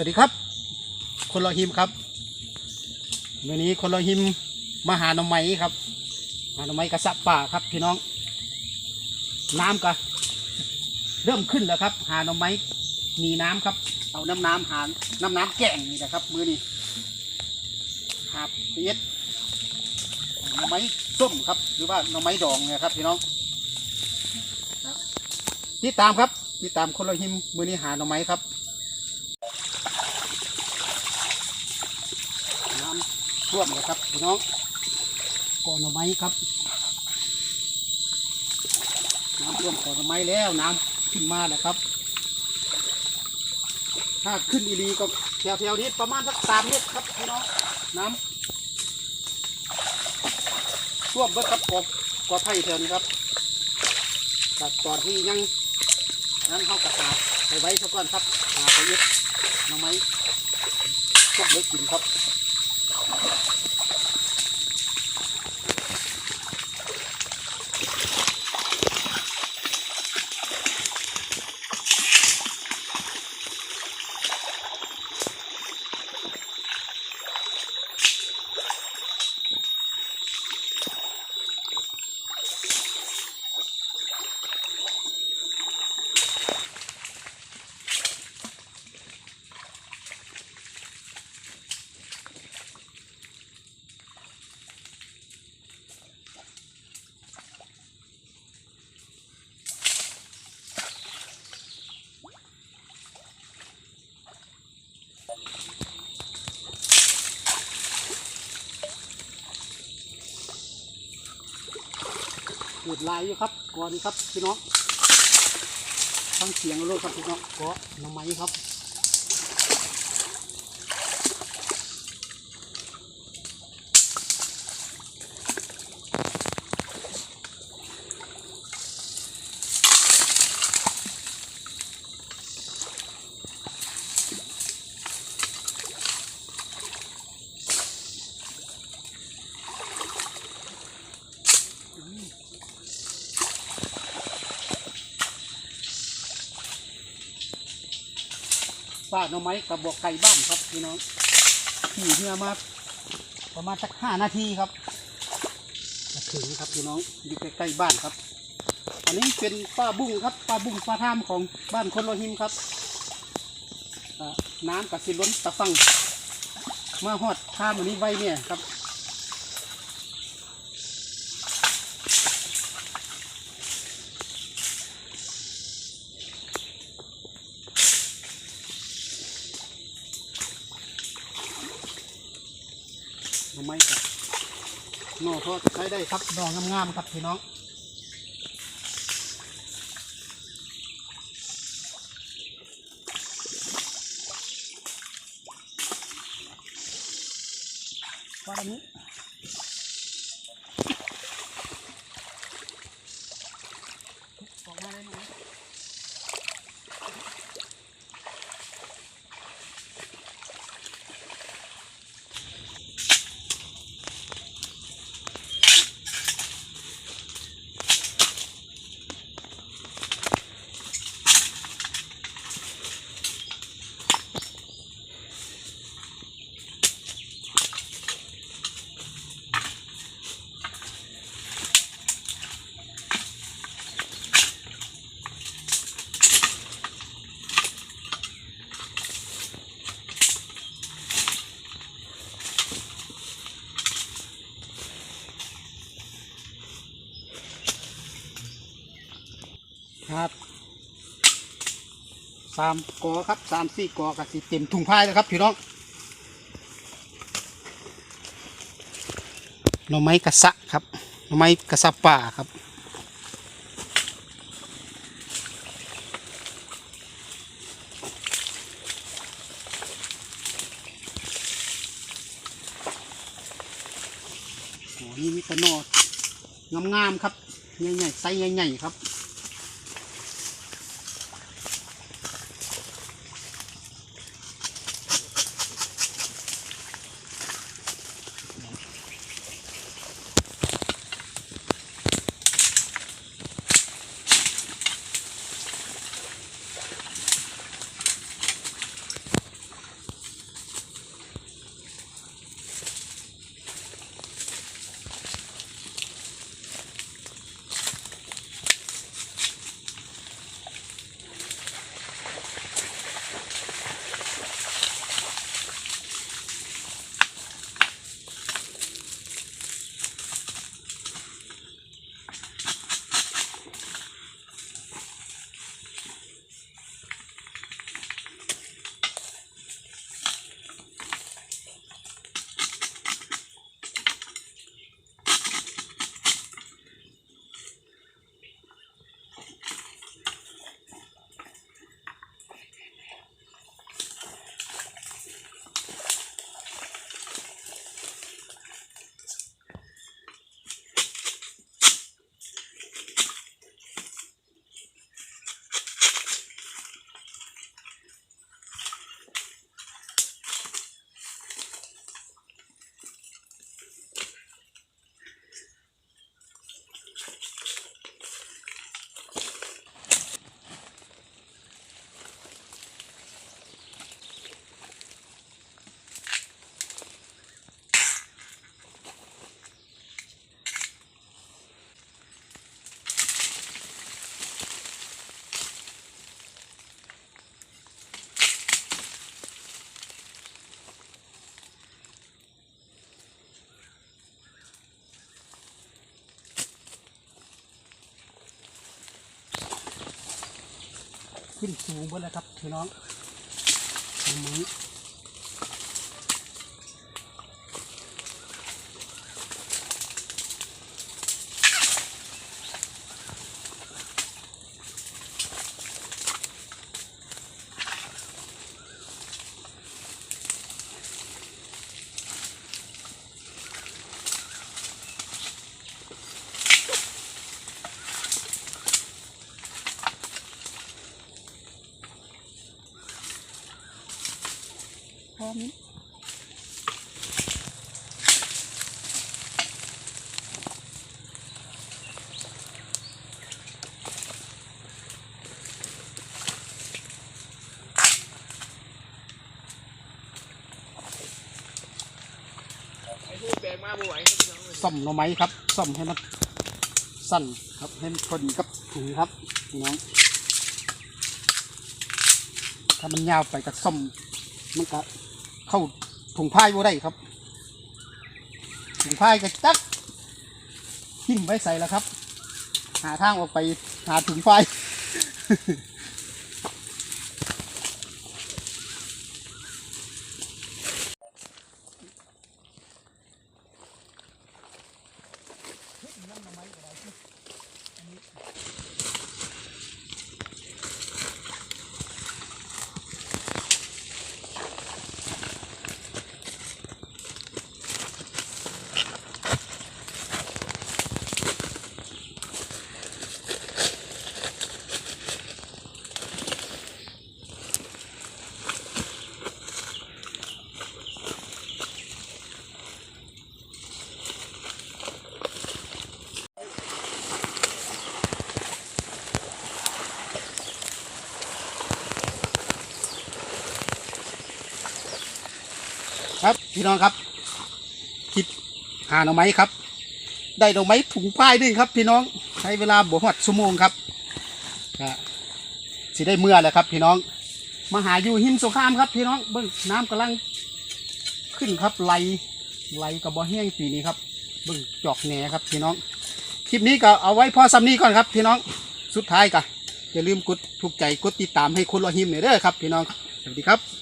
วัสดีครับ คนรอหิมครับวันนี้คนรอหิมมาหาหน่อไม้ครับหาหน่อไม้กระสับป่าครับพี่น้อง น้ำก็เริ่มขึ้นแล้วครับ หาหน่อไม้หนีน้ำครับ เอาน้ำน้ำหาน้ำน้ำแกงนี่นะครับ มือนี้หาเปียดหน่อไม้ส้มครับ หรือว่าหน่อไม้ดองนี่ยครับพี่น้องติดตามครับติดตามคนรอหิมมือนี้หาหน่อไม้ครับ น้ำ ท่วมเลยครับพี่น้องก่อนหน่อไม้ครับน้ำท่วมก่อนหน่อไม้แล้วน้ำขึ้นมาแล้วครับ ถ้าขึ้นอีรีก็แถวๆนี้ประมาณสักสามเมตรครับพี่น้องน้ำท่วมเบิดครับกบกว่าไผ่แถวนี้ครับแต่ตอนที่ยังนั้นเข้ากระตาไปไว้ซะก่อนครับหาไปเย็ดน่อไม้พวกเล็กกินครับ เกิดลายอยู่ครับก่อนนี้ครับพี่น้องฟังเสียงโลกครับพี่น้องเกาะหน่อไม้ครับ ป้าหน่อไม้กับบอกไก่บ้านครับพี่น้องขี่เรือมาประมาณสักห้านาทีครับถึงครับพี่น้องอยู่ใกล้ๆบ้านครับ อันนี้เป็นป้าบุ้งครับป้าบุ้งป้าท่ามของบ้านคนโลหิมครับน้ำกับสิล้นตะฟังมาหอดท่ามอันนี้ไว้เนี่ยครับ น่อไม้ครับหน่อทอดใช้ได้ครับดองงามๆครับพี่น้องวันนี้ ครับสามกอครับสามสี่กอกับสีเต็มถุงพายแล้วครับพี่น้องหน่อไม้กระสะครับหน่อไม้กระสะป่าครับโอ้นี่มีตะนอดงามๆครับใหญ่ๆไซส์ใหญ่ๆครับ ขึ้นสูงหมดแล้วครับพี่น้องมือ อมซ่อมหน่อไม้ครับซ่อมให้มันสั้นครับให้มันพอดีกับถุงครับพี่น้อง ถ้ามันยาวไปก็ซ่อมมันก็ เข้าถุงพายบ่ได้ครับ ถุงพายก็จักทิ้งไว้ใส่แล้วครับ หาทางออกไปหาถุงพาย พี่น้องครับคลิปหาหน่อไม้ครับ ได้หน่อไม้ถุงพายด้วยครับ พี่น้องใช้เวลาบวหดชั่วโมงครับสิได้เมื่อแหละครับ พี่น้อง มาหาอยู่หิมสงครามครับ พี่น้องเบิ้งน้ำกำลังขึ้นครับไหลไหลกับบ่อแห้งปีนี้ครับ เบิ้งจอกแหนครับ พี่น้องคลิปนี้ก็เอาไว้พอสำนี้ก่อนครับ พี่น้องสุดท้ายก็อย่าลืมกดถูกใจกดติดตามให้คนรอหิมหน่อยเด้อครับ พี่น้องสวัสดีครับ